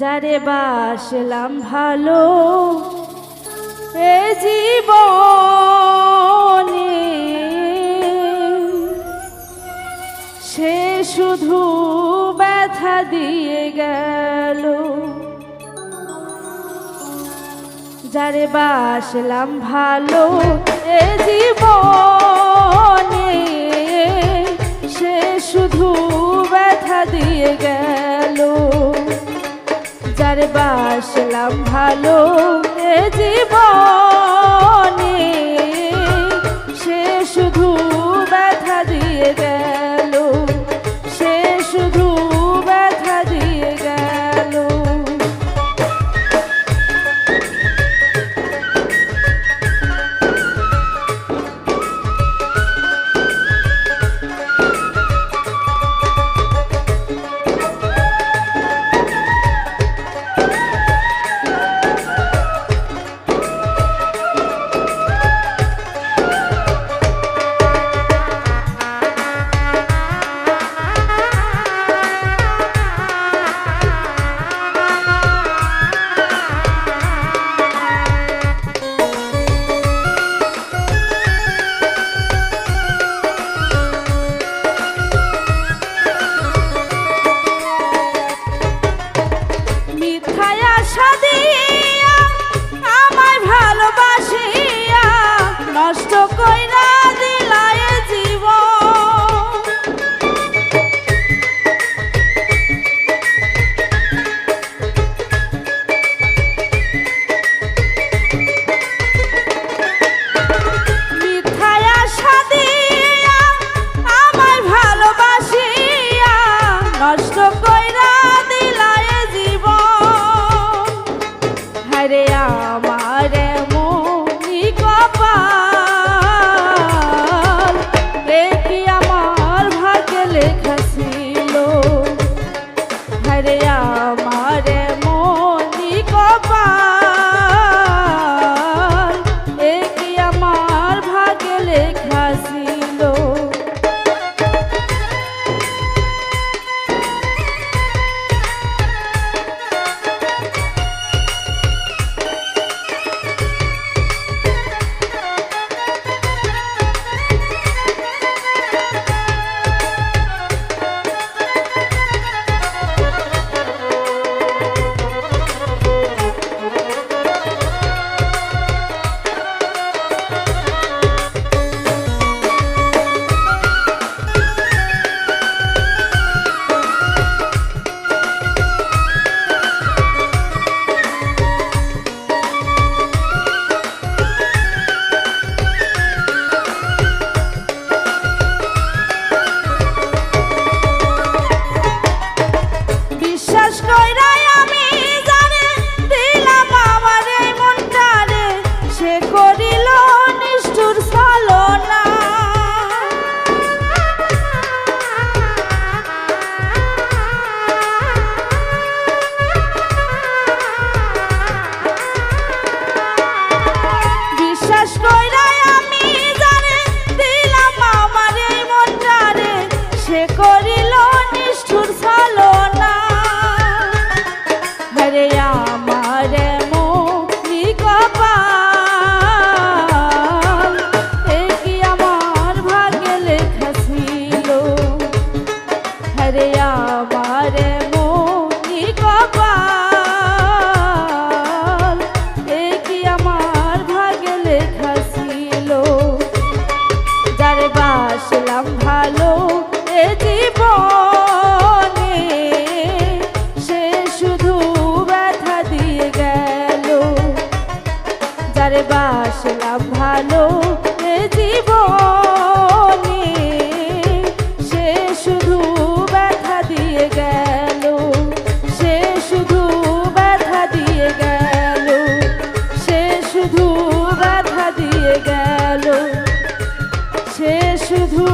যারে বাসলাম ভালো, এ জীবনে সে শুধু ব্যথা দিয়ে গেল। যারে বাসলাম ভালো, এ জীবনে সে শুধু ব্যথা দিয়ে গেল। যারে বাসলাম ভালো জীবনে মিথ্যায় আশা Rama. ভালো সে শুধু দিয়ে গেল, সে শুধু দিয়ে গেল, সে শুধু দিয়ে গেল, সে শুধু